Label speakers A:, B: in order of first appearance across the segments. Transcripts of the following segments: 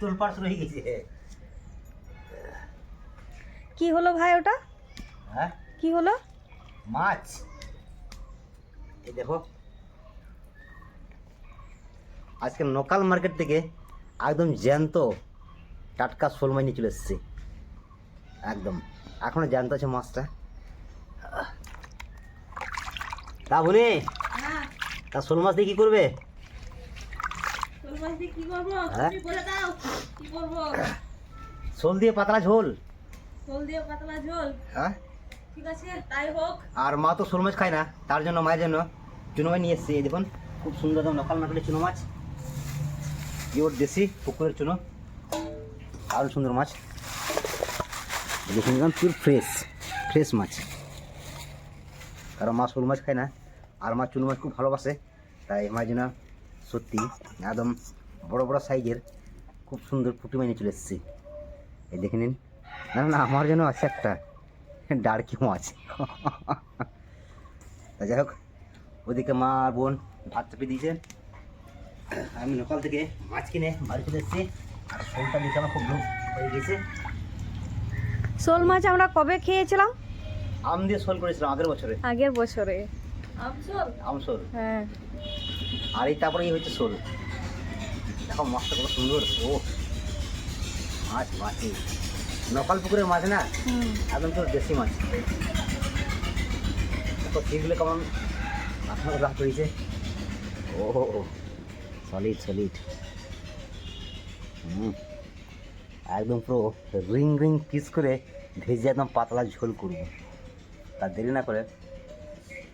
A: তোলপাড় শুরু হয়ে গেছে।
B: কি হলো ভাই ওটা?
A: হ্যাঁ?
B: কি হলো?
A: মাছ। এই দেখো। আজকে লোকাল মার্কেট থেকে একদম জ্যান্ত টাটকা শোল মাছ নিয়ে চলে এসেছি। একদম। এখনও জ্যান্ত আছে মাছটা। তা বলি
B: হ্যাঁ।
A: তা শোল মাছ দিয়ে কী করবে?
B: শোল দিয়ে
A: হ্যাঁ? পাতলা ঝোল।
B: শোল দিয়ে পাতলা ঝোল।
A: হ্যাঁ?
B: ঠিক আছে তাই হোক।
A: আর মা তো শোল মাছ খায় না তার জন্য মায়ের জন্য। চুনো মাছ নিয়ে এসেছি এই দেখুন খুব সুন্দর একদম লোকাল মার্কেটের চুনো মাছ। পিওর দেশি পুকুরের চুনো আরও সুন্দর মাছ। দেখুন একদম পিওর ফ্রেশ ফ্রেশ মাছ। কারণ মা শোল মাছ খায় না আর মা চুনো মাছ খুব ভালোবাসে তাই মায়ের জন্য সত্যি একদম বড় বড় সাইজের খুব সুন্দর পুঁটি মাছ নিয়ে চলে এসেছি। এই দেখে নিন। না না আমার জন্য আছে একটা। ডার্কি মাছ তা যাই হোক ওদিকে মা আর বোন ভাত চাপে দিয়েছে। আমি লোকাল থেকে মাছ কিনে বাড়ি চলে এসেছি। আর শোলটা দিতে আমার খুব লোভ হয়ে গেছে।
B: শোল মাছ আমরা কবে খেয়েছিলাম?
A: আম দিয়ে শোল করেছিলাম আগের বছরে।
B: আগের বছরে।
A: আম শোল।
B: হ্যাঁ।
A: আর এই তারপরে এই হচ্ছে শোল। দেখো মাছটা কত সুন্দর। ও মাছ মাছি। লোকাল পুকুরের মাছ না? একদম তোর দেশি মাছ। দেখো ফিগুলো কেমন? আপনার রাখ করেছে ও সলিড সলিড হুম। একদম পুরো রিং রিং পিস করে ভেজে একদম পাতলা ঝোল করব। তার দেরি না করে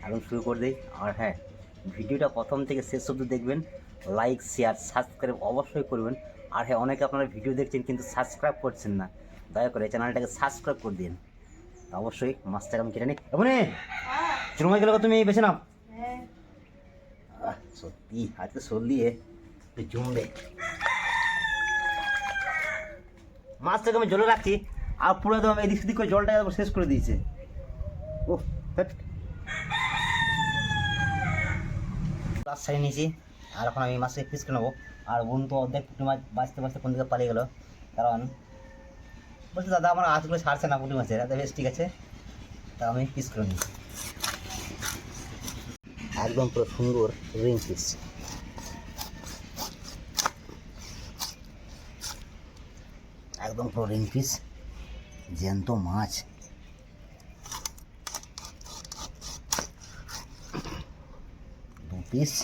A: এখন শুরু করে দিই। আর হ্যাঁ ভিডিওটা প্রথম থেকে শেষ অবধি দেখবেন লাইক শেয়ার সাবস্ক্রাইব অবশ্যই করবেন। আর হ্যাঁ অনেকে আপনারা ভিডিও দেখছেন কিন্তু সাবস্ক্রাইব করছেন না। দয়া করে চ্যানেলটাকে সাবস্ক্রাইব করে দিন। অবশ্যই মাছটাকে আমি কেটে নিই এমনি চুরমাই গেলে তুমি বেছে নাও।
B: হ্যাঁ।
A: আহ, সত্যি আজকে দিয়ে একটু জমবে মাছটাকে আমি জলে রাখছি। আর পুরো একদম এদিক সেদিক করে জলটা শেষ করে দিয়েছে। ও লাস্ট সাইড নিয়েছি। আর এখন আমি মাছকে পিস করে নেব। আর বোন তো অর্ধেক পুঁটি মাছ বাঁচতে বাঁচতে কোন দিকে পালিয়ে গেলো। কারণ বলছে, দাদা, আমার হাতগুলো ছাড়ছে না পুঁটি মাছের। দাদা বেশ, ঠিক আছে। তা আমি পিস করে নিই একদম পুরো সুন্দর রিং পিস একদম পুরো রিং পিস জ্যান্ত মাছ। পিস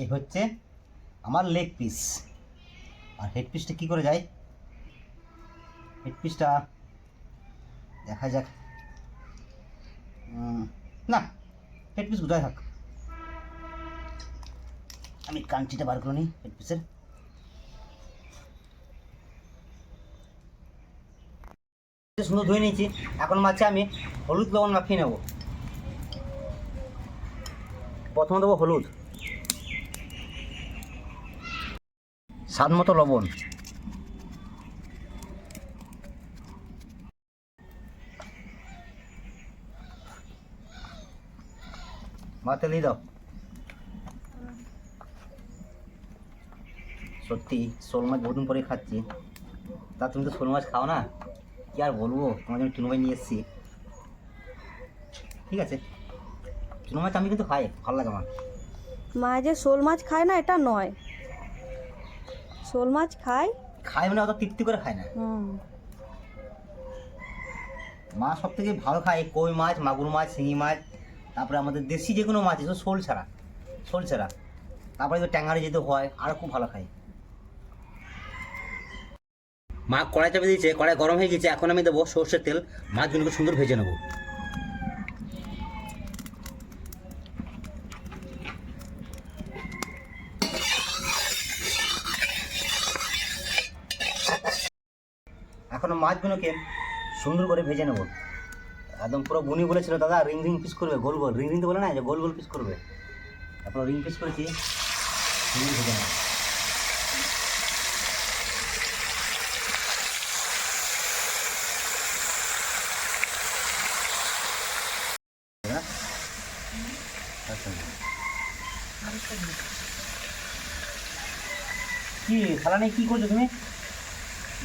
A: এই হচ্ছে আমার লেগ পিস আর হেড পিসটা কী করে যায়? হেড পিসটা দেখা যাক। না হেড পিস কোথায় থাক? আমি কাঞ্চিটা বার করে নিই হেড পিসের সুন্দর ধুয়ে নিয়েছি। এখন মাছে আমি হলুদ লবণ মাখিয়ে নেব। প্রথমে দেবো হলুদ। স্বাদ মতো লবণ। মাতে দিয়ে দাও। সত্যি, শোল মাছ বহুদিন পরে খাচ্ছি। তা তুমি তো শোল মাছ খাও না? আর বলব? তোমার জন্য চুনো মাছ নিয়ে এসেছি। ঠিক আছে। চুনো মাছ আমি কিন্তু খাই ভালো লাগে আমার।
B: মা যে শোল মাছ খায় না এটা নয়। শোল মাছ খায়।
A: খাই মানে অত তৃপ্তি করে খায় না।
B: হুম।
A: মা সব থেকে ভালো খায় কই মাছ মাগুর মাছ শিঙি মাছ তারপরে আমাদের দেশি যে কোনো মাছ এসব শোল ছাড়া শোল ছাড়া। তারপরে ট্যাঙ্গারে যেতে হয় আরও খুব ভালো খায়। মা কড়াই চাপে দিয়েছে, কড়াই গরম হয়ে গেছে, এখন আমি দেবো সর্ষের তেল। মাছগুলোকে সুন্দর ভেজে নেব। এখন মাছগুলোকে সুন্দর করে ভেজে নেব। একদম পুরো বুনি বলেছিল দাদা, রিং রিং পিস করবে, গোল গোল। রিং রিং তো বলে না যে গোল গোল পিস করবে। এখন রিং পিস করেছি ভেজে নেব আচ্ছা কি থালা নেই কি করছ তুমি?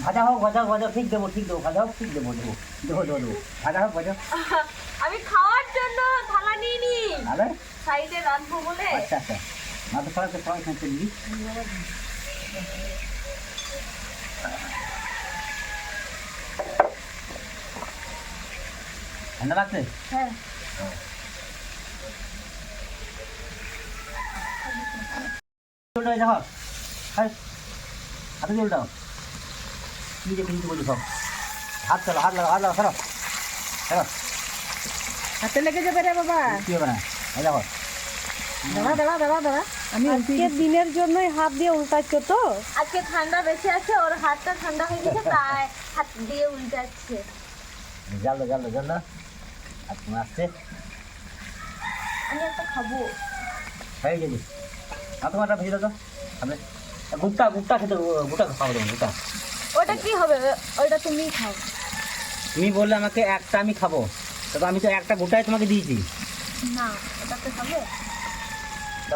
A: ভাজা হোক ভাজা ভাজা ঠিক দেবো ঠিক দেবো ভাজা হোক ঠিক দেবো দেবো দেবো দেবো দেবো ভাজা হোক ভাজা
B: আমি খাওয়ার জন্য থালা নিয়ে নি
A: তাহলে
B: সাইডে রাখব বলে।
A: আচ্ছা আচ্ছা। না তো সবাই সবাই খাচ্ছে দিদি ঠান্ডা লাগছে
B: হ্যাঁ
A: দেখো হাই হাতে জলটা কি যে কিছু বলছো সব। হাত চালো হাত লাগা হাত লাগা সরো। সরো।
B: হাতে লেগে যাবে রে বাবা।
A: কি হবে না? দেখো।
B: দাঁড়া দাঁড়া দাঁড়া দাঁড়া। আমি আজকের দিনের জন্যই হাত দিয়ে উল্টাচ্ছ তো?
C: আজকে ঠান্ডা বেশি আছে ওর হাতটা ঠান্ডা হয়ে গেছে তাই হাত দিয়ে উল্টাচ্ছে।
A: জাল জাল দাও জাল দাও। আর তুমি আসছে?
C: আমি একটা খাব।
A: হয়ে গেছি। আর তোমারটা ভেজে দাও সামনে। গুপ্তা গুপ্তা খেতে গুটা খাব তুমি গুটা
C: ওটা কি হবে? ওটা তুমি খাও।
A: তুমি বললে আমাকে একটা আমি খাব। তবে আমি তো একটা গোটাই তোমাকে দিয়েছি।
C: না ওটা তো খাবে।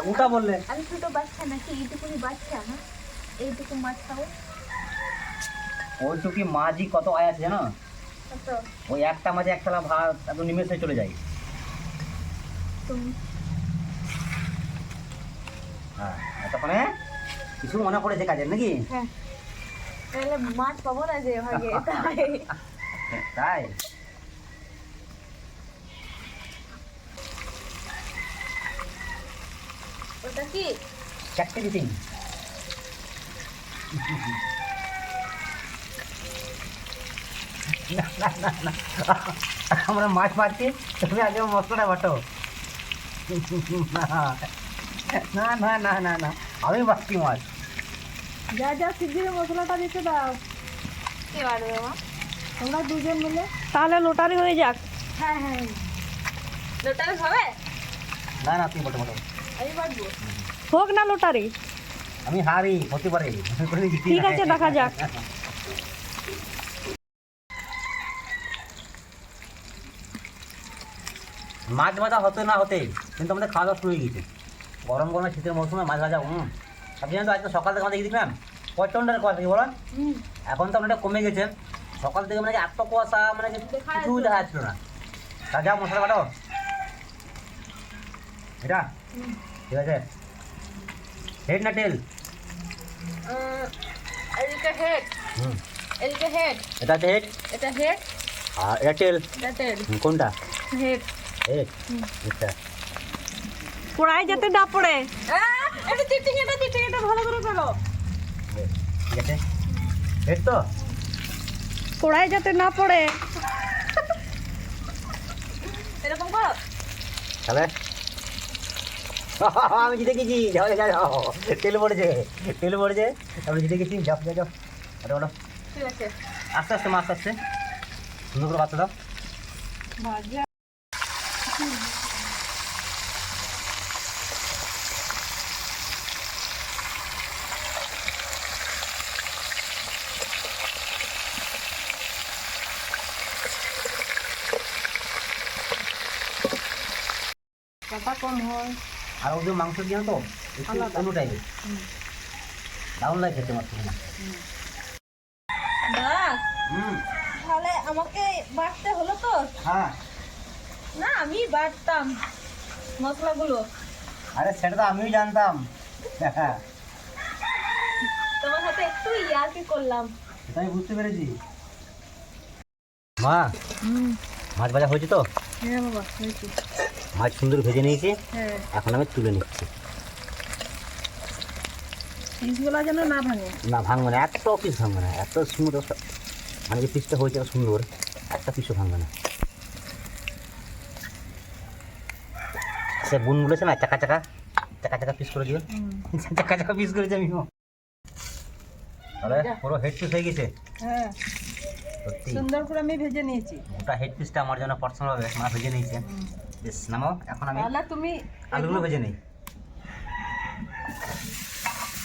A: গোটা বললে।
C: আমি ছোট বাচ্চা নাকি এইটুকুনি বাচ্চা না? এইটুকু মাছ খাব।
A: ওইটুকি মাঝি কত আয় আছে জানো? ওই একটা মাঝে একটা ভাত একদম নিমেষে চলে যায়।
C: তুমি।
A: হ্যাঁ তখন কিছু মনে পড়েছে কাজের নাকি?
C: হ্যাঁ। তাহলে মাছ পাবো না যে ভাগে তাই।
A: তাই?
C: ওটা কি?
A: চারটে দিতিন না না না না। আমরা মাছ মারছি তুমি আগে মশলাটা বাটো। না না না না না। আমি বাচ্ছি মাছ।
B: যা যা শিগগিরি মশলাটা দিতে দাও।
C: কি বাড়বে মা
B: তোমরা দুজন মিলে। তাহলে লোটারি হয়ে যাক।
C: হ্যাঁ হ্যাঁ লোটারে হবে?
A: না না তুমি বটো বটো।
C: আমি বাড়বো
B: হোক না লোটারি।
A: আমি হারি হতে পারে।
B: ঠিক আছে, দেখা যাক।
A: মাছ ভাজা হতে না হতে কিন্তু আমাদের খাওয়া দাওয়া শুরু হয়ে গেছে গরম গরমে শীতের মৌসুমে মাছ ভাজা হুম আপনি জানেন তো আজকে সকাল থেকে আমাদের দেখলাম? প্রচণ্ড কুয়াশা কি বলো? এখন তো অনেকটা কমে গেছে। সকাল থেকে মানে এত কুয়াশা মানে কিছু দেখা যাচ্ছিল না। যাও মশলা কাটো এটা? ঠিক আছে। হেড না টেল?
C: এদিকে হেড।
A: হুম।
C: এদিকে হেড।
A: এটা হচ্ছে হেড।
C: এটা হেড।
A: আর এটা টেল?
C: এটা টেল।
A: কোনটা?
C: হেড।
A: হেড। আচ্ছা।
B: পোড়াই যাতে না পড়ে।
C: এটা চিটিং এটা চিটিং এটা ভালো করে করো
A: ঠিক তো।
B: পোড়াই যাতে না পড়ে।
C: এরকম করো।
A: তাহলে? আমি জিতে গেছি। যাও যাও যাও। তেল পড়েছে তেল পড়েছে। আমি জিতে গেছি। যাও যাও যাও। ওটা আস্তে আস্তে মাছ আস্তে সুন্দর করে বাচ্চা দাও।
B: কম হয়।
A: আর ওদের মাংস দিয়ে তো? একটু
B: আলাদা।
A: অন্য টাইপের দারুণ লাগে খেতে হুম।
C: তাহলে আমাকে বাটতে হলো তো?
A: হ্যাঁ।
C: না আমি বাটতাম মশলাগুলো।
A: আরে সেটা তো আমিও জানতাম।
C: তোমার সাথে একটু ইয়ার্কি করলাম।
A: আমি বুঝতে পেরেছি। মা মাছ ভাজা হয়েছে তো?
B: হ্যাঁ বাবা হয়েছে।
A: মাছ সুন্দর ভেজে নিয়েছি।
B: হ্যাঁ।
A: এখন আমি তুলে নিচ্ছি।
B: পিসগুলা যেন না ভাঙে।
A: না ভাঙবে না এত পিস ভাঙবে না এত সুন্দর। মানে যে পিসটা হয়েছে সুন্দর একটা পিসও ভাঙবে না। সে বুন বলেছে না চাকা চাকা চাকা চাকা পিস করে দিও। চাকা চাকা পিস করেছে আমি পুরো হেড পিস হয়ে গেছে।
B: হ্যাঁ। সুন্দর করে আমি ভেজে নিয়েছি।
A: গোটা হেড পিসটা আমার জন্য পার্সোনাল হবে মা ভেজে নিয়েছে। বেশ নামাও এখন আমি
B: তাহলে তুমি
A: আলুগুলো ভেজে নিই।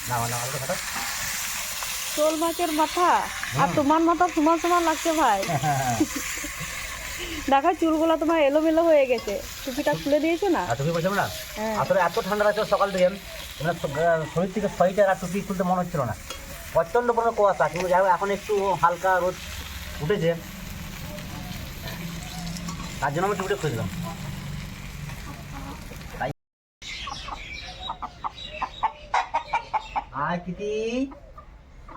A: নাও নাও আলু
B: শোল মাছের মাথা আর তোমার মাথা সমান সমান লাগছে ভাই। দেখা চুলগুলো তোমার এলোমেলো হয়ে গেছে। টুপিটা খুলে দিয়েছ না?
A: আর টুপি বলছো না?
B: হ্যাঁ।
A: আসলে এত ঠান্ডা লাগছে সকাল থেকে মানে শরীর থেকে সোয়েটার আর টুপি খুলতে মনে হচ্ছিল না। প্রচণ্ড পরিমাণে কুয়াশা কিন্তু যাই এখন একটু হালকা রোদ উঠেছে। তার জন্য আমি টুপিটা খুঁজলাম। আয় কিতি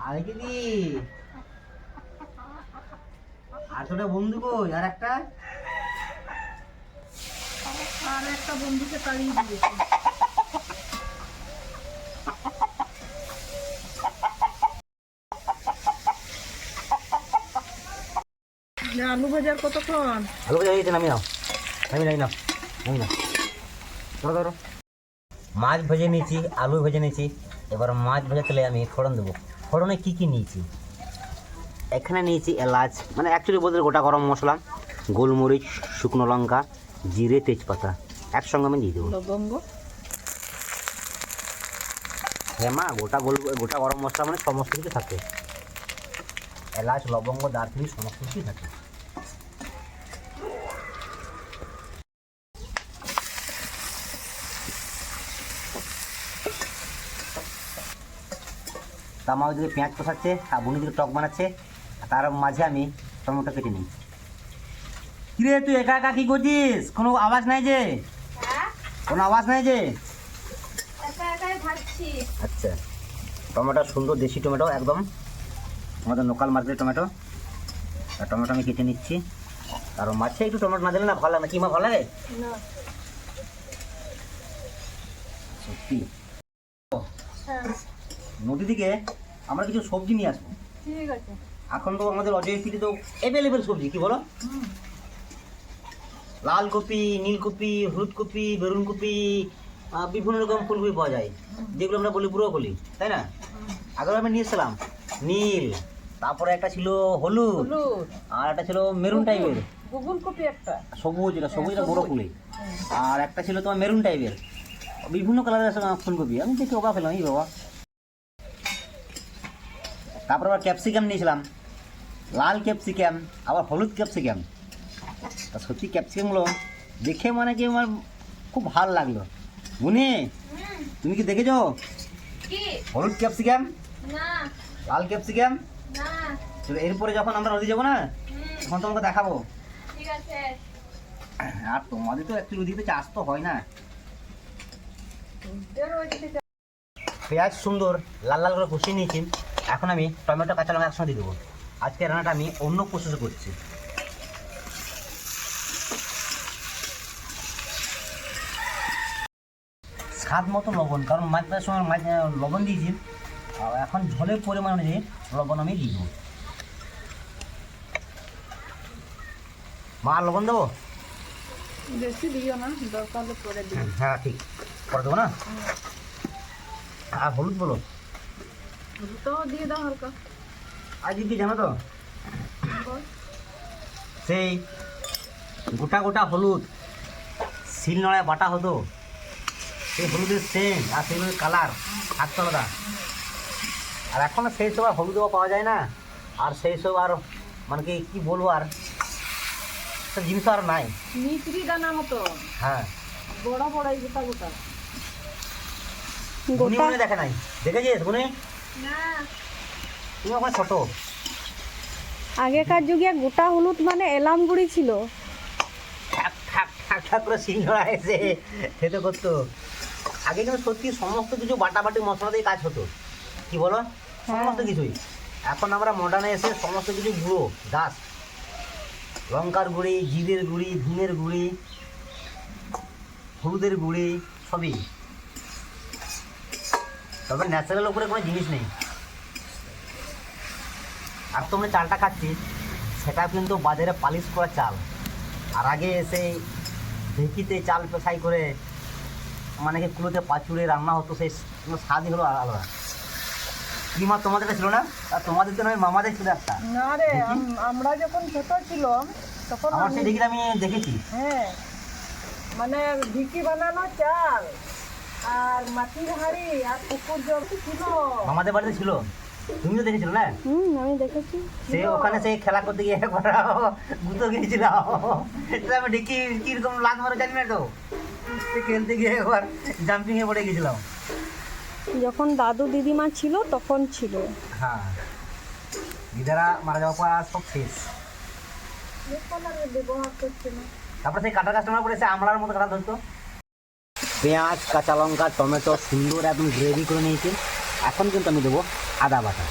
A: আয় কিতি। আর তোটা বন্ধু কই? আর একটা?
C: আর একটা বন্ধুকে তাড়িয়ে দিয়েছে। আলু ভাজার কতক্ষণ?
A: আলু ভাজা হয়েছে নামি নাও। নামি নামি নাও। নামি নাও। ধরো ধরো। মাছ ভেজে নিয়েছি আলু ভেজে নিয়েছি। এবার মাছ ভেজা তেলে আমি ফোড়ন দেবো। ফোড়নে কী কী নিয়েছি? এখানে নিয়েছি এলাচ মানে অ্যাকচুয়ালি বলতে গোটা গরম মশলা গোলমরিচ শুকনো লঙ্কা জিরে তেজপাতা। একসঙ্গে আমি দিয়ে দেবো।
B: লবঙ্গ?
A: হ্যাঁ মা গোটা গোল গোটা গরম মশলা মানে সমস্ত কিছু থাকে। এলাচ লবঙ্গ দারচিনি সমস্ত কিছুই থাকে। তা মা ওইদিকে পেঁয়াজ কষাচ্ছে আর বুনি দিকে টক বানাচ্ছে। তার মাঝে আমি টমেটো কেটে নিই। কিরে তুই একা একা কি করছিস? কোনো আওয়াজ নাই যে? কোনো আওয়াজ নাই যে? আচ্ছা। টমেটো সুন্দর দেশি টমেটো একদম। আমাদের লোকাল মার্কেটের টমেটো। আর টমেটো আমি কেটে নিচ্ছি। আর মাছে একটু টমেটো না দিলে না ভালো লাগে। না কি মা ভালো লাগে? সত্যি?
C: হ্যাঁ
A: নদী থেকে আমরা কিছু সবজি নিয়ে আসব।
C: ঠিক আছে।
A: এখন তো আমাদের অজয় তো অ্যাভেলেবেল সবজি কি বলো? লাল কপি নীলকপি হলুদ কপি বেগুন কপি বিভিন্ন রকম ফুলকপি পাওয়া যায় যেগুলো আমরা বলি ব্রোকলি তাই না? আগের আমি নিয়ে এসেছিলাম নীল তারপরে একটা ছিল হলুদ আর একটা ছিল মেরুন টাইপের
C: কপি একটা।
A: সবুজ এটা সবুজ এটা বড় ফুলে আর একটা ছিল তোমার মেরুন টাইপের বিভিন্ন কালারের ফুলকপি। আমি দেখি অবাক হলাম এই বাবা। তারপর আবার ক্যাপসিকাম নিয়েছিলাম। লাল ক্যাপসিকাম আবার হলুদ ক্যাপসিকাম তা সত্যি ক্যাপসিকামগুলো দেখে মানে কি আমার খুব ভালো লাগল। বুনি তুমি কি দেখেছ? হলুদ ক্যাপসিকাম লাল ক্যাপসিকাম এরপরে যখন আমরা নদী যাব না তখন তোমাকে দেখাবো। আর তোমাদের তো একটু নদীতে চাষ তো হয় না। পেঁয়াজ সুন্দর লাল লাল করে কষিয়ে নিয়েছি। এখন আমি টমেটো কাঁচা লঙ্কা একসঙ্গে দিয়ে দেবো। আজকে রান্নাটা আমি অন্য প্রসেসে করছি। স্বাদ মতো লবণ কারণ মাছ ভাজার সময় মাছ লবণ দিয়েছি। আর এখন ঝোলের পরিমাণ অনুযায়ী লবণ আমি দিব। মা লবণ দেবো?
C: বেশি দিও না দরকার পরে
A: হ্যাঁ ঠিক। করে দেবো না? আর হলুদ বলো?
C: তো দিয়ে দাও হালকা।
A: জানো তো? সেই গোটা গোটা হলুদ শিল নড়ায় বাটা হতো সেই হলুদের সেন্ট আর সেই হলুদের কালার থাকতো আলাদা। আর এখন সেই সব আর হলুদও পাওয়া যায় না। আর সেই সব আর মানে কি কী বলব আর? সব জিনিস আর নাই।
C: মিচড়ি দানা মতো।
A: হ্যাঁ।
C: বড় বড় গোটা গোটা।
B: গোটা
A: দেখে নাই। দেখেছিস গুনি? ছোটো।
B: আগেকার যুগে গোটা হলুদ মানে এলাম গুড়ি ছিল।
A: ঠাক ঠাক ঠাক ঠাক করে সিংহরা এসে খেতে করতো। আগে কিন্তু সত্যি সমস্ত কিছু বাটাবাটি মশলা দিয়ে কাজ হতো। কি বলো? সমস্ত কিছুই। এখন আমরা মডার্নে এসে সমস্ত কিছু গুঁড়ো গাছ লঙ্কার গুঁড়ি জিরের গুঁড়ি ধুনের গুঁড়ি হলুদের গুঁড়ি সবই। তবে ন্যাচারাল উপরে কোনো জিনিস নেই। আর তোমরা চালটা খাচ্ছি সেটা কিন্তু বাজারে পালিশ করা চাল। আর আগে এসে ঢেঁকিতে চাল পেশাই করে মানে কি কুলোতে পাচুড়ে রান্না হতো সেই স্বাদই হলো আলাদা। কি মা তোমাদের ছিল না? আর তোমাদের তো নয় মামাদের ছিল একটা।
C: না রে আমরা যখন ছোট ছিলাম তখন
A: আমার সেই ঢেঁকিটা আমি দেখেছি।
C: হ্যাঁ। মানে ঢিকি বানানো চাল। আর মাটির হাঁড়ি আর পুকুর জল ছিল?
A: মামাদের বাড়িতে ছিল। তুমিও দেখেছিল না?
B: হুম আমি দেখেছি।
A: সে ওখানে সেই খেলা করতে গিয়ে একবার গুতো গিয়েছিল। আমি দেখি কীরকম লাগ মারো জানি না তো। সে খেলতে গিয়ে একবার জাম্পিং এ পড়ে গেছিলাম
B: যখন দাদু দিদিমা ছিল তখন ছিল।
A: হ্যাঁ। দিদারা মারা যাওয়ার পর আর সব শেষ। তারপরে সেই কাটা কাস্টমার পড়েছে আমলার মতো কাটা ধরতো। পেঁয়াজ, কাঁচা লঙ্কা, টমেটো, সুন্দর একদম গ্রেভি করে নিয়েছি। এখন কিন্তু আমি দেবো আদা বাটা।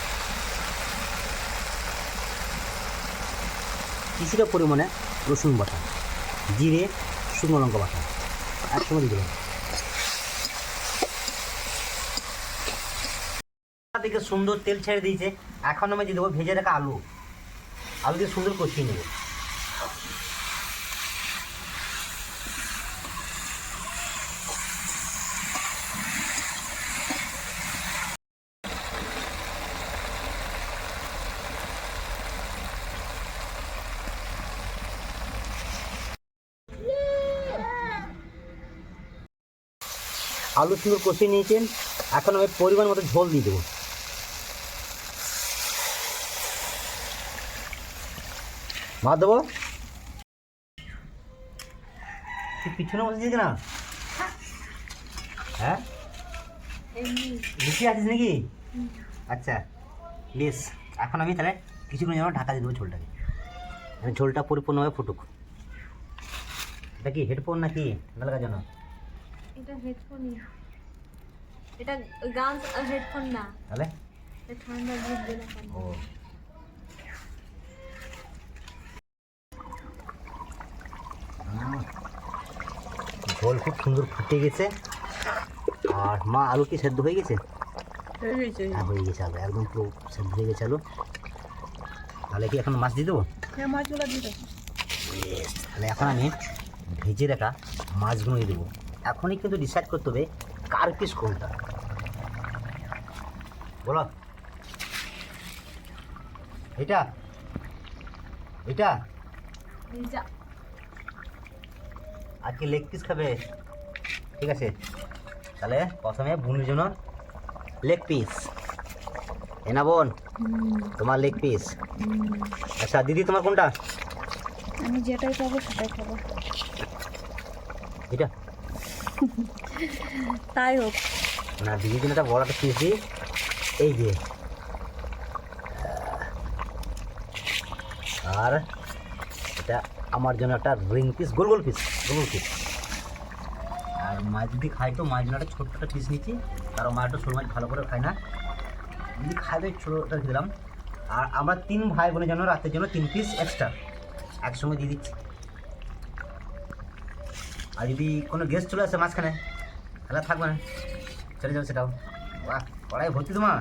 A: কিছুটা পরিমাণে রসুন বাটা, জিরে, শুকনো লঙ্কা বাটা, একসঙ্গে দিয়ে দিলাম। থেকে সুন্দর তেল ছেড়ে দিয়েছে। এখন আমি দিয়ে দেবো ভেজে রাখা আলু। আলু দিয়ে সুন্দর কষিয়ে নেব। আলু সুন্দর কষিয়ে নিয়েছেন। এখন আমি পরিমাণ মতো ঝোল দিয়ে দেবো। ভাত দেবো? তুই পিছনে বসেছিস না? হ্যাঁ? লুচি আছিস নাকি? আচ্ছা বেশ। এখন আমি তাহলে কিছুক্ষণ যেন ঢাকা দিয়ে দেবো ঝোলটাকে। ঝোলটা পরিপূর্ণভাবে ফুটুক। এটা কি হেডফোন নাকি? ঠান্ডা লাগার
C: এটা হেডফোনই এটা গান হেডফোন না।
A: তাহলে?
C: ঠান্ডা বুঝবে না
A: ও। ঝোল খুব সুন্দর ফুটে গেছে। আর মা আলু কি সেদ্ধ হয়ে গেছে? হ্যাঁ হয়ে গেছে। আলু একদম পুরো সেদ্ধ হয়ে গেছে আলু। তাহলে কি এখন মাছ দিয়ে দেবো? Yes, তাহলে এখন আমি ভেজে রাখা মাছগুলো দিয়ে দেবো। এখনই কিন্তু ডিসাইড করতে হবে কার পিস কোনটা? বলো। এটা? এটা? আজকে লেগ পিস খাবে? ঠিক আছে। তাহলে প্রথমে বুনির জন্য লেগ পিস এনা বোন তোমার লেগ পিস আচ্ছা দিদি তোমার কোনটা?
B: আমি যেটাই পাবো সেটাই খাব।
A: এটা?
B: তাই হোক।
A: না দিদির জন্য একটা বড় একটা পিস দিই। এই যে। আর এটা আমার জন্য একটা রিং পিস গোল গোল পিস গোল পিস আর মাছ যদি খাই তো মাছ একটা ছোট্ট একটা পিস নিচ্ছি। কারণ মা একটু শোল মাছ ভালো করে খায় না। যদি খাই তো ছোটোটা দিলাম। আর আমরা তিন ভাই বোনের জন্য রাতের জন্য তিন পিস এক্সট্রা একসঙ্গে দিয়ে দিচ্ছি। আর যদি কোনো গেস্ট চলে আসে মাঝখানে তাহলে থাকবে না চলে যাবে সেটাও। বাহ কড়াই ভর্তি তোমার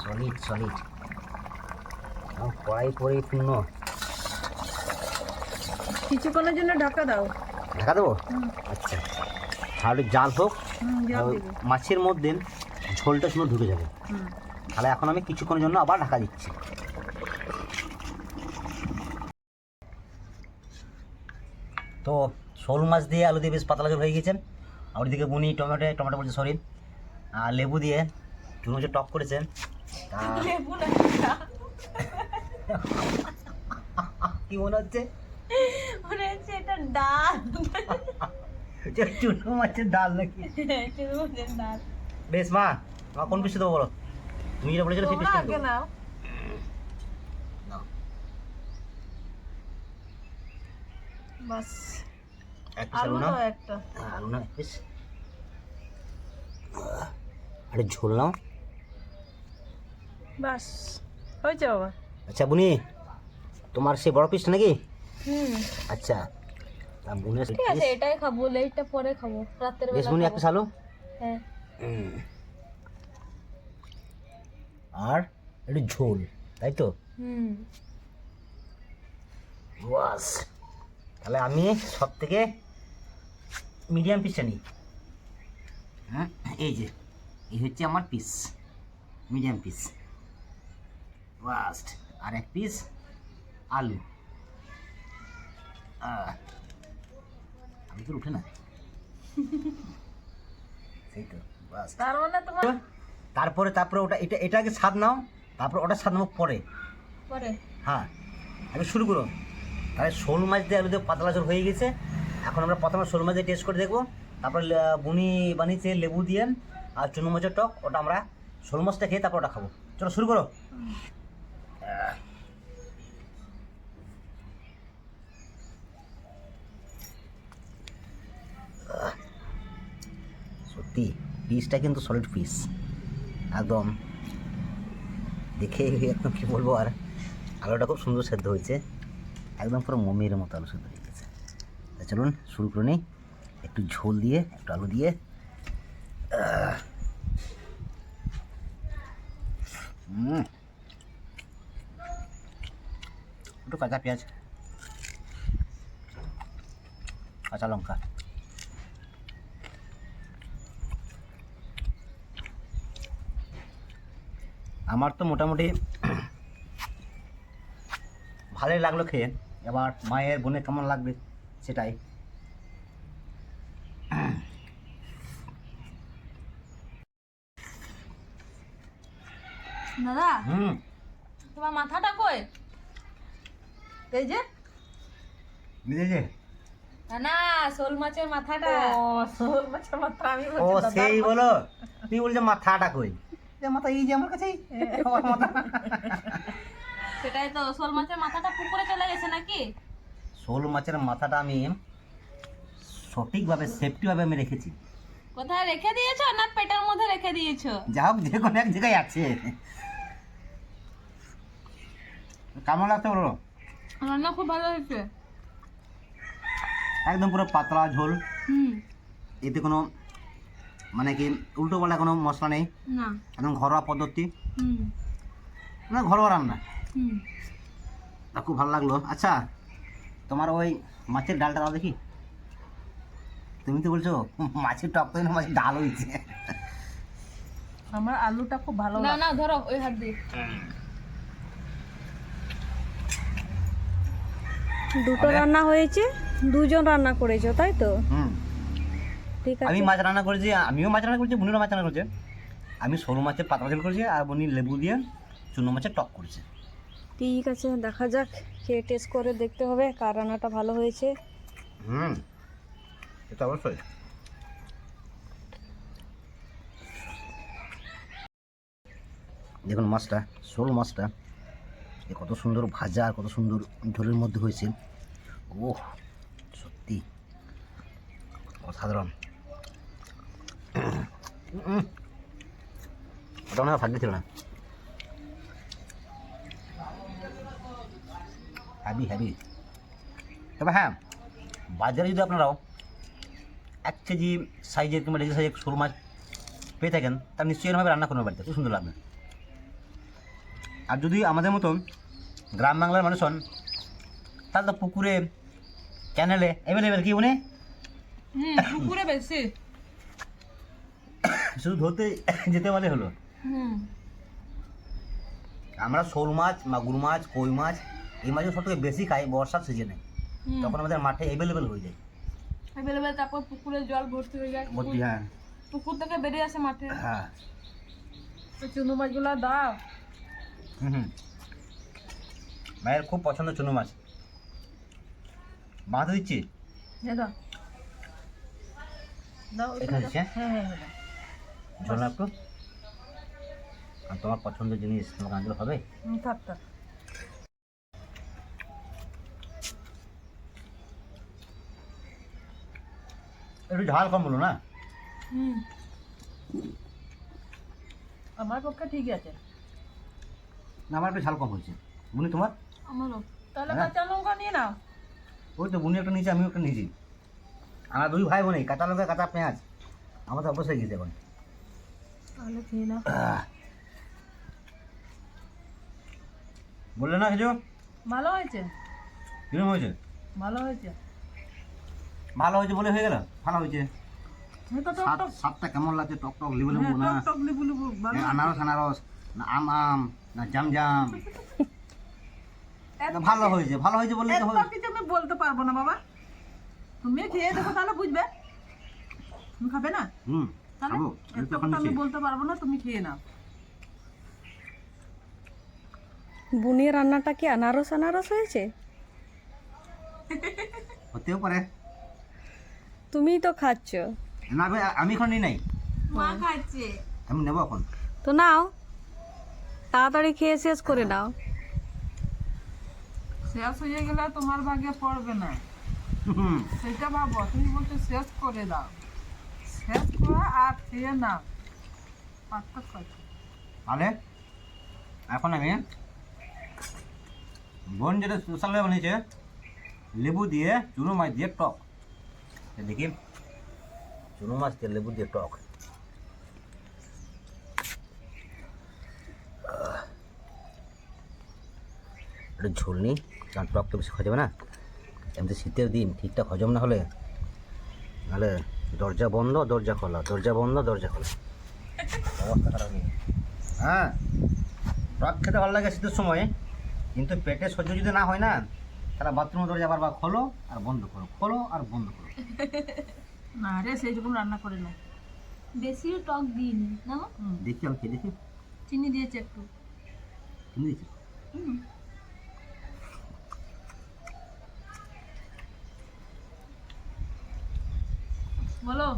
A: সলিড সলিড কড়াই পরিপূর্ণ
B: কিছুক্ষণের জন্য ঢাকা দাও।
A: ঢাকা দেবো? আচ্ছা। তাহলে জাল হোক। মাছের মধ্যে ঝোলটা সুন্দর ঢুকে যাবে। তাহলে এখন আমি কিছুক্ষণের জন্য আবার ঢাকা দিচ্ছি। তো শোল মাছ দিয়ে আলু দিয়ে বেশ পাতলা ঝোল হয়ে গেছে আর ওইদিকে বুনি টমেটো টমেটো বলছে সরি আর লেবু দিয়ে চুনো যে টক করেছেন কি মনে হচ্ছে?
C: মনে হচ্ছে এটা ডাল।
A: যে চুনো মাছের ডাল নাকি?
C: ডাল।
A: বেশ মা মা কোন পিসে দেবো বলো? তুমি যেটা বলেছিলে সেই পিসটা
C: নাও। বাস।
A: এক পিস
C: আলু
A: আলু নাও
C: দাও একটা।
A: হ্যাঁ, আলু নাও এক পিস আরে ঝোল নাও।
C: বাস হয়েছে বাবা।
A: আচ্ছা বুনি তোমার সেই বড় পিসটা নাকি?
C: হুম।
A: আচ্ছা তা বুনের
C: ঠিক আছে এটাই খাব লেটটা পরে খাব রাতের
A: বেশ
C: বেলা
A: বুনি এক পিস আলু
C: হ্যাঁ।
A: আর একটু ঝোল তাই তো?
C: হুম।
A: বাস। তাহলে আমি সব থেকে মিডিয়াম পিসটা নিই। হ্যাঁ এই যে এই হচ্ছে আমার পিস মিডিয়াম পিস ফার্স্ট আর এক পিস আলু আমি তো উঠে না? সেই তো বাস
C: তার মানে তোমার
A: তারপরে তারপরে ওটা এটা এটাকে স্বাদ নাও তারপর ওটা স্বাদ নেব পরে।
C: পরে।
A: হ্যাঁ আগে শুরু করো। তাহলে শোল মাছ দিয়ে আমাদের পাতলা ঝোল হয়ে গেছে। এখন আমরা প্রথমে শোল মাছ দিয়ে টেস্ট করে দেখব। তারপর বুনি বানিয়েছে, লেবু দিয়ে, আর চুনো মাছের টক, ওটা আমরা শোল মাছটা খেয়ে তারপর ওটা খাব। চলো, শুরু করো। সত্যি পিসটা কিন্তু সলিড পিস একদম। দেখে একদম কি বলব আর, আলুটা খুব সুন্দর সেদ্ধ হয়েছে। একদম পুরো মমির মতো আলু সেদ্ধ হয়ে গেছে। তা চলুন, শুরু করে নিই। একটু ঝোল দিয়ে, একটু আলু দিয়ে একটু কাঁচা পেঁয়াজ, কাঁচা লঙ্কা। আমার তো মোটামুটি ভালোই লাগল খেয়ে। এবার মায়ের বোনে কেমন লাগবে সেটাই।
C: দাদা
A: হুম।
C: তোমার মাথাটা কই? এই যে।
A: বুঝেছে
C: না, না শোল মাছের মাথাটা। ও শোল মাছের মাথা আমি
A: ও সেই বলো। তুই বলছে মাথাটা কই? যে মাথা এই যে আমার কাছেই আমার মাথা।
C: সেটাই তো শোল মাছের মাথাটা পুকুরে চলে গেছে নাকি?
A: শোল মাছের মাথাটা আমি সঠিকভাবে সেফটিভাবে আমি রেখেছি।
C: কোথায় রেখে দিয়েছ না পেটের মধ্যে রেখে দিয়েছ?
A: যা হোক যে কোনো এক জায়গায় আছে। কেমন লাগছে বলো?
C: রান্না খুব ভালো হয়েছে।
A: একদম পুরো পাতলা ঝোল।
C: হুম।
A: এতে কোনো মানে কি উল্টো পাল্টা কোনো মশলা নেই।
C: না।
A: একদম ঘরোয়া পদ্ধতি।
C: হুম।
A: মানে ঘরোয়া রান্না। তা খুব ভালো লাগল। আচ্ছা তোমার ওই মাছের ডালটা দাও দেখি। তুমি তো বলছো মাছের টক তো না মাছের ডাল হয়েছে।
B: আমার আলুটা খুব ভালো
C: না না ধরো ওই হাত দিয়ে।
B: দুটো রান্না হয়েছে দুজন রান্না করেছ তাই তো?
A: হুম।
B: ঠিক
A: আমি মাছ রান্না করেছি আমিও মাছ রান্না করেছি বুনিরও মাছ রান্না করেছে। আমি সরু মাছের পাতলা ঝোল করেছি আর বুনি লেবু দিয়ে চুনো মাছের টক করেছে।
B: ঠিক আছে, দেখা যাক, খেয়ে টেস্ট করে দেখতে হবে কার রান্নাটা ভালো হয়েছে।
A: হুম অবশ্যই। দেখুন মাছটা, শোল মাছটা, এ কত সুন্দর ভাজা আর কত সুন্দর ঝোলের মধ্যে হয়েছে। ও সত্যি, অসাধারণ। ওটা মনে হয় ছিল না। হ্যাভি হ্যাভি তবে হ্যাঁ বাজারে যদি আপনারাও এক কেজি সাইজের কিংবা দেড় সাইজের শোল মাছ পেয়ে থাকেন তা নিশ্চয়ই এরভাবে রান্না করবেন বাড়িতে। খুব সুন্দর লাগবে। আর যদি আমাদের মতন গ্রাম বাংলার মানুষ হন তাহলে তো পুকুরে চ্যানেলে অ্যাভেলেবেল কি
C: হুম পুকুরে বেশি।
A: শুধু ধরতে যেতে পারলে হলো। আমরা শোল মাছ মাগুর মাছ কই মাছ এই মাছও সব থেকে বেশি খাই বর্ষার সিজনে তখন আমাদের মাঠে অ্যাভেলেবেল হয়ে যায়।
C: অ্যাভেলেবেল তারপর পুকুরে জল ভর্তি হয়ে যায়
A: ভর্তি হ্যাঁ।
C: পুকুর থেকে বেরিয়ে আসে মাঠে।
A: হ্যাঁ।
C: চুনো মাছগুলো দাও।
A: হুম হুম। মায়ের খুব পছন্দ চুনো মাছ। মাথা দিচ্ছি?
C: দাও। দাও
A: দিচ্ছি হ্যাঁ?
C: হ্যাঁ হ্যাঁ হ্যাঁ
A: আর তোমার পছন্দের জিনিস আনলে হবে?
C: থাক থাক।
A: একটু ঝাল কম বলো না?
C: হুম। আমার পক্ষে ঠিক আছে।
A: না আমার একটু ঝাল কম হয়েছে। বুনি তোমার?
C: আমারও। তাহলে
A: হ্যাঁ।
C: কাঁচা লঙ্কা নিয়ে নাও।
A: ওই তো বুনি একটা নিয়েছে আমিও একটা নিয়েছি। আমার দুই ভাই বোনই কাঁচা লঙ্কা কাঁচা পেঁয়াজ। আমার তো অবশ্যই গেছে এখন।
C: তাহলে খেয়ে নাও।
A: বললে না কিছু?
C: ভালো হয়েছে?
A: কীরকম হয়েছে?
C: ভালো হয়েছে।
A: ভালো হয়েছে বলে হয়ে গেল? ভালো হয়েছে?
C: এটা তো
A: স্বাদ স্বাদটা কেমন লাগছে? টক টক লেবু লেবু না?
C: টক লিবু লিবু
A: এ, আনারস আনারস না আম আম না জাম জাম। ভালো হয়েছে ভালো হয়েছে বললে তো
C: আমি বলতে পারব না বাবা। তুমি খেয়ে দেখো তাহলে বুঝবে। তুমি খাবে না?
A: হুম খাব? আমি তো এখন
D: এত আমি
A: নিচ্ছি।
D: বলতে পারব না তুমি খেয়ে নাও।
B: বুনিয়ে রান্নাটা কি আনারস আনারস হয়েছে?
A: হতেও পারে।
B: তুমিই তো খাচ্ছ।
A: না আমি আমি এখন নাই
C: মা খাচ্ছে।
A: আমি নেব এখন।
B: তো নাও তাড়াতাড়ি খেয়ে শেষ করে নাও।
D: শেষ হয়ে গেলে তোমার ভাগে পড়বে না।
A: হুম,
D: সেটা ভাবো তুমি বলছো শেষ করে দাও। শেষ করা আর খেয়ে নাও। পার্থক্য আছে
A: তাহলে এখন আমি বোন যেটা স্পেশালভাবে বানিয়েছে লেবু দিয়ে চুনো মাছ দিয়ে টক। দেখি চুনো মাছ দিয়ে লেবু দিয়ে টক। একটু ঝোল নিই, কারণ টক তো বেশি খাওয়া না। এমনি শীতের দিন, ঠিকঠাক হজম না হলে, নাহলে দরজা বন্ধ, দরজা খোলা, দরজা বন্ধ, দরজা খোলা। হ্যাঁ টক খেতে ভালো লাগে শীতের সময়, কিন্তু পেটে সহ্য যদি না হয় না তাহলে বাথরুমের দরজা বারবার খোলো আর বন্ধ করো খোলো আর বন্ধ করো।
D: না রে সেই রকম রান্না করে নাও
C: বেশি টক দিইনি না
A: দেখি আমি খেয়ে দেখি।
D: চিনি দিয়েছে একটু।
A: চিনি
D: হুম। বলো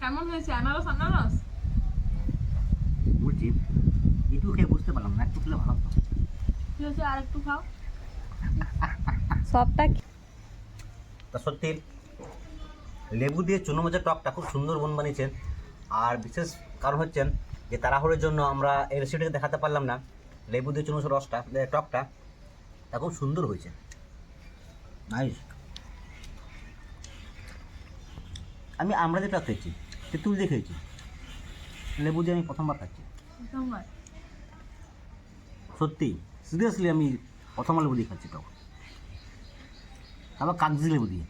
D: কেমন হয়েছে? আনারস আনারস?
A: বুঝছি একটু খেয়ে বুঝতে পারলাম না একটু খেলে ভালো হতো।
D: ঠিক আছে আর একটু খাও।
B: সবটা
A: তা সত্যি লেবু দিয়ে চুনো মাছের টকটা খুব সুন্দর বোন বানিয়েছেন। আর বিশেষ কারণ হচ্ছেন যে তাড়াহুড়োর জন্য আমরা এই রেসিপিটাকে দেখাতে পারলাম না লেবু দিয়ে চুনো মাছের রসটা টকটা তা খুব সুন্দর হয়েছে। নাইস আমি আমরা যেটা খেয়েছি তেঁতুল দিয়ে খেয়েছি লেবু দিয়ে আমি প্রথমবার খাচ্ছি। সত্যি সিরিয়াসলি আমি প্রথমবার লেবু দিয়ে খাচ্ছি টক। আবার কাগজি লেবু দিয়ে।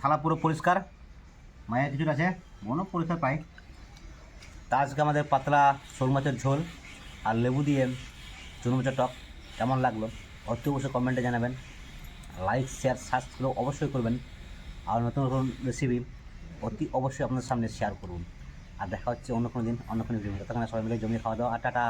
A: থালা পুরো পরিষ্কার, মায়ের কিছু আছে? মনও পরিষ্কার পাই। তা আজকে আমাদের পাতলা শোল মাছের ঝোল আর লেবু দিয়ে চুনো মাছের টক কেমন লাগল? অতি অবশ্যই কমেন্টে জানাবেন। লাইক শেয়ার সাবস্ক্রাইব অবশ্যই করবেন। আর নতুন নতুন রেসিপি অতি অবশ্যই আপনাদের সামনে শেয়ার করুন। আর দেখা হচ্ছে অন্য কোনো দিন, অন্য কোনো ভিডিও তখন সবাই মিলে জমিয়ে খাওয়া দাওয়া। আর টাটা।